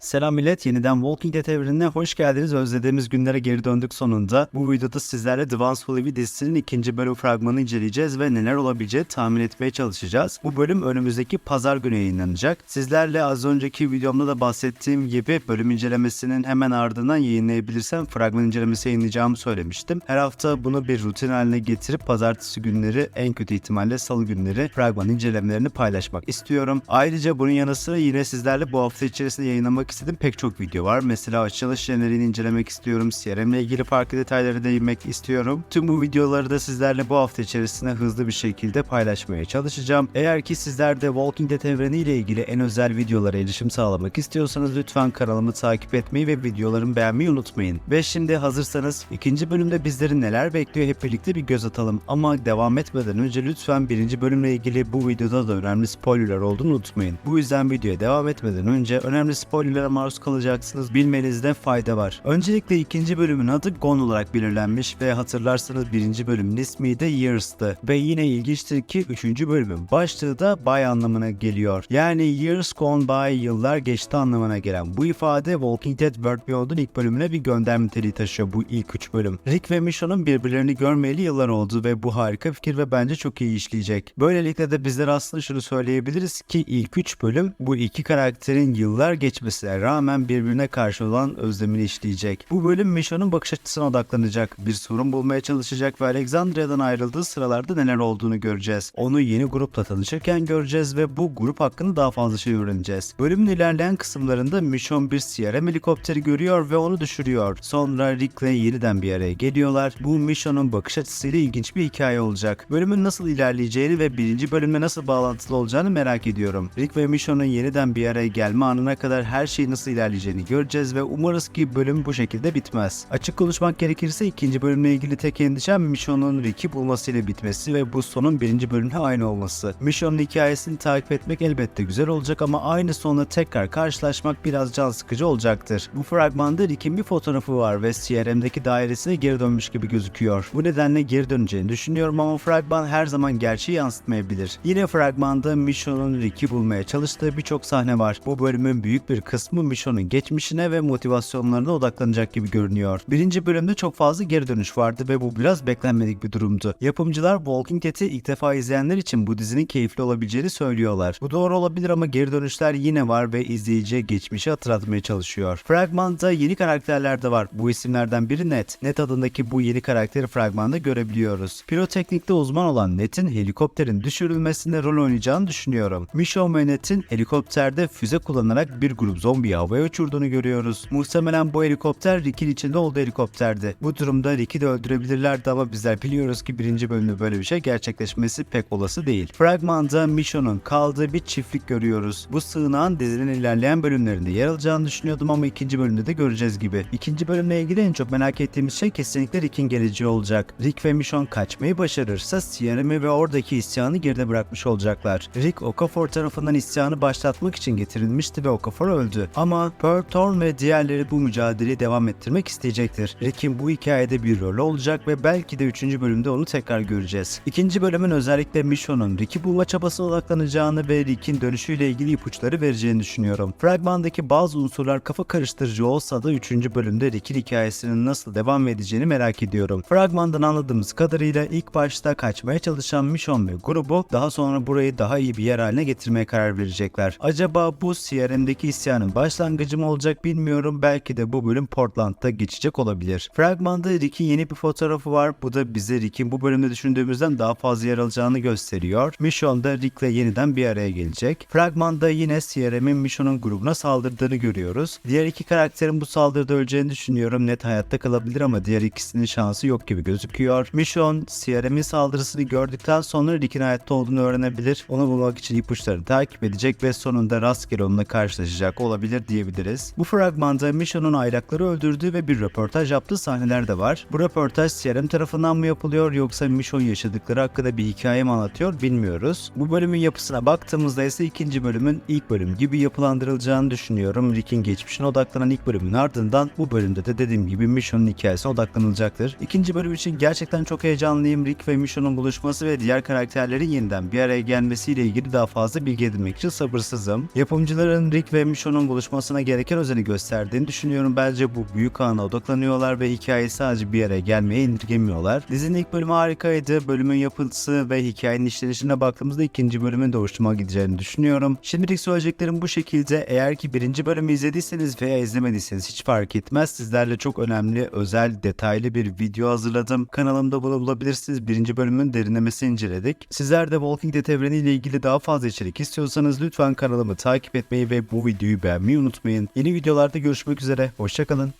Selam millet, yeniden Walking Dead evrenine hoş geldiniz. Özlediğimiz günlere geri döndük sonunda. Bu videoda sizlerle The Once Who dizisinin ikinci bölüm fragmanını inceleyeceğiz ve neler olabileceği tahmin etmeye çalışacağız. Bu bölüm önümüzdeki pazar günü yayınlanacak. Sizlerle az önceki videomda da bahsettiğim gibi bölüm incelemesinin hemen ardından yayınlayabilirsem fragman incelemesi yayınlayacağımı söylemiştim. Her hafta bunu bir rutin haline getirip pazartesi günleri en kötü ihtimalle salı günleri fragman incelemelerini paylaşmak istiyorum. Ayrıca bunun yanı sıra yine sizlerle bu hafta içerisinde yayınlamak istediğim pek çok video var. Mesela açılış jeneriğini incelemek istiyorum. CRM ile ilgili farklı detaylara değinmek istiyorum. Tüm bu videoları da sizlerle bu hafta içerisinde hızlı bir şekilde paylaşmaya çalışacağım. Eğer ki sizler de Walking Dead evreni ile ilgili en özel videolara erişim sağlamak istiyorsanız lütfen kanalımı takip etmeyi ve videolarımı beğenmeyi unutmayın. Ve şimdi hazırsanız ikinci bölümde bizleri neler bekliyor hep birlikte bir göz atalım. Ama devam etmeden önce lütfen birinci bölümle ilgili bu videoda da önemli spoilerler olduğunu unutmayın. Bu yüzden videoya devam etmeden önce önemli spoilerlere maruz kalacaksınız bilmenizde fayda var. Öncelikle ikinci bölümün adı Gone olarak belirlenmiş ve hatırlarsanız birinci bölümün ismi de Years'tı. Ve yine ilginçtir ki üçüncü bölümün başlığı da By anlamına geliyor. Yani Years Gone By yıllar geçti anlamına gelen bu ifade Walking Dead World Beyond'un ilk bölümüne bir gönderme niteliği taşıyor bu ilk üç bölüm. Rick ve Michonne'un birbirlerini görmeyeli yıllar oldu ve bu harika fikir ve bence çok iyi işleyecek. Böylelikle de bizler aslında şunu söyleyebiliriz ki ilk üç bölüm bu iki karakterin yıllar geçmesine rağmen birbirine karşı olan özlemini işleyecek. Bu bölüm Michonne'un bakış açısına odaklanacak, bir sorun bulmaya çalışacak ve Alexandria'dan ayrıldığı sıralarda neler olduğunu göreceğiz. Onu yeni grupla tanışırken göreceğiz ve bu grup hakkında daha fazla şey öğreneceğiz. Bölümün ilerleyen kısımlarında Michonne bir CRM helikopteri görüyor ve onu düşürüyor. Sonra Rick'le yeniden bir araya geliyorlar. Bu Michonne'un bakış açısıyla ilginç bir hikaye olacak. Bölümün nasıl ilerleyeceğini ve birinci bölümle nasıl bağlantılı olacağını merak ediyorum. Rick ve Michonne'un yeniden bir araya gelme anına kadar her şey nasıl ilerleyeceğini göreceğiz ve umarız ki bölüm bu şekilde bitmez. Açık konuşmak gerekirse ikinci bölümle ilgili tek endişem Michonne'un Rick'i bulmasıyla bitmesi ve bu sonun birinci bölümle aynı olması. Michonne'un hikayesini takip etmek elbette güzel olacak ama aynı sonla tekrar karşılaşmak biraz can sıkıcı olacaktır. Bu fragmanda Rick'in bir fotoğrafı var ve CRM'deki dairesine geri dönmüş gibi gözüküyor. Bu nedenle geri döneceğini düşünüyorum ama fragman her zaman gerçeği yansıtmayabilir. Yine fragmanda Michonne'un Rick'i bulmaya çalıştığı birçok sahne var. Bu bölümün büyük bir kısmı Michonne'un geçmişine ve motivasyonlarına odaklanacak gibi görünüyor. Birinci bölümde çok fazla geri dönüş vardı ve bu biraz beklenmedik bir durumdu. Yapımcılar Walking Dead'i ilk defa izleyenler için bu dizinin keyifli olabileceğini söylüyorlar. Bu doğru olabilir ama geri dönüşler yine var ve izleyiciye geçmişi hatırlatmaya çalışıyor. Fragmanda yeni karakterler de var. Bu isimlerden biri Ned. Ned adındaki bu yeni karakteri fragmanda görebiliyoruz. Piroteknikte uzman olan Ned'in helikopterin düşürülmesinde rol oynayacağını düşünüyorum. Michonne ve Ned'in helikopterde füze kullanarak bir grup zombiyi havaya uçurduğunu görüyoruz. Muhtemelen bu helikopter Rick'in içinde olduğu helikopterdi. Bu durumda Rick'i de öldürebilirlerdi ama bizler biliyoruz ki birinci bölümde böyle bir şey gerçekleşmesi pek olası değil. Fragmanda Michonne'un kaldığı bir çiftlik görüyoruz. Bu sığınağın dizinin ilerleyen bölümlerinde yer alacağını düşünüyordum ama ikinci bölümde de göreceğiz gibi. İkinci bölümle ilgili en çok merak ettiğimiz şey kesinlikle Rick'in geleceği olacak. Rick ve Michonne kaçmayı başarırsa CRM'i ve oradaki isyanı geride bırakmış olacaklar. Rick Okafor tarafından isyanı başlatmak için getirilmişti ve Okafor öldü. Ama Pearl Thorne ve diğerleri bu mücadeleyi devam ettirmek isteyecektir. Rick'in bu hikayede bir rolü olacak ve belki de 3. bölümde onu tekrar göreceğiz. İkinci bölümün özellikle Michonne'un Rick'i bulma çabasına odaklanacağını ve Rick'in dönüşüyle ilgili ipuçları vereceğini düşünüyorum. Fragmandaki bazı unsurlar kafa karıştırıcı olsa da 3. bölümde Rick'in hikayesinin nasıl devam edeceğini merak ediyorum. Fragmandan anladığımız kadarıyla ilk başta kaçmaya çalışan Michonne ve grubu daha sonra burayı daha iyi bir yer haline getirmeye karar verecekler. Acaba bu CRM'deki isyanın başlangıcı mı olacak bilmiyorum. Belki de bu bölüm Portland'da geçecek olabilir. Fragmanda Rick'in yeni bir fotoğrafı var. Bu da bize Rick'in bu bölümde düşündüğümüzden daha fazla yer alacağını gösteriyor. Michonne da Rick'le yeniden bir araya gelecek. Fragmanda yine CRM'in Michonne'un grubuna saldırdığını görüyoruz. Diğer iki karakterin bu saldırıda öleceğini düşünüyorum. Net hayatta kalabilir ama diğer ikisinin şansı yok gibi gözüküyor. Michonne CRM'in saldırısını gördükten sonra Rick'in hayatta olduğunu öğrenebilir. Onu bulmak için ipuçlarını takip edecek ve sonunda rastgele onunla karşılaşacak olabilir diyebiliriz. Bu fragmanda Michonne'un aylakları öldürdüğü ve bir röportaj yaptığı sahneler de var. Bu röportaj CRM tarafından mı yapılıyor yoksa Michonne yaşadıkları hakkında bir hikaye mi anlatıyor bilmiyoruz. Bu bölümün yapısına baktığımızda ise ikinci bölümün ilk bölüm gibi yapılandırılacağını düşünüyorum. Rick'in geçmişine odaklanan ilk bölümün ardından bu bölümde de dediğim gibi Michonne'un hikayesine odaklanılacaktır. İkinci bölüm için gerçekten çok heyecanlıyım. Rick ve Michonne'un buluşması ve diğer karakterlerin yeniden bir araya gelmesiyle ilgili daha fazla bilgi edinmek için sabırsızım. Yapımcıların Rick ve Michonne'un buluşmasına gereken özeni gösterdiğini düşünüyorum. Bence bu büyük ana odaklanıyorlar ve hikayeyi sadece bir yere gelmeye indirgemiyorlar. Dizinin ilk bölümü harikaydı. Bölümün yapısı ve hikayenin işlenişine baktığımızda ikinci bölümün de gideceğini düşünüyorum. Şimdilik söyleyeceklerim bu şekilde. Eğer ki birinci bölümü izlediyseniz veya izlemediyseniz hiç fark etmez. Sizlerle çok önemli, özel, detaylı bir video hazırladım. Kanalımda bulabilirsiniz. Birinci bölümün derinlemesini inceledik. Sizler de Walking Dead evreniyle ilgili daha fazla içerik istiyorsanız lütfen kanalımı takip etmeyi ve bu videoyu beğenmeyi unutmayın. Yeni videolarda görüşmek üzere. Hoşçakalın.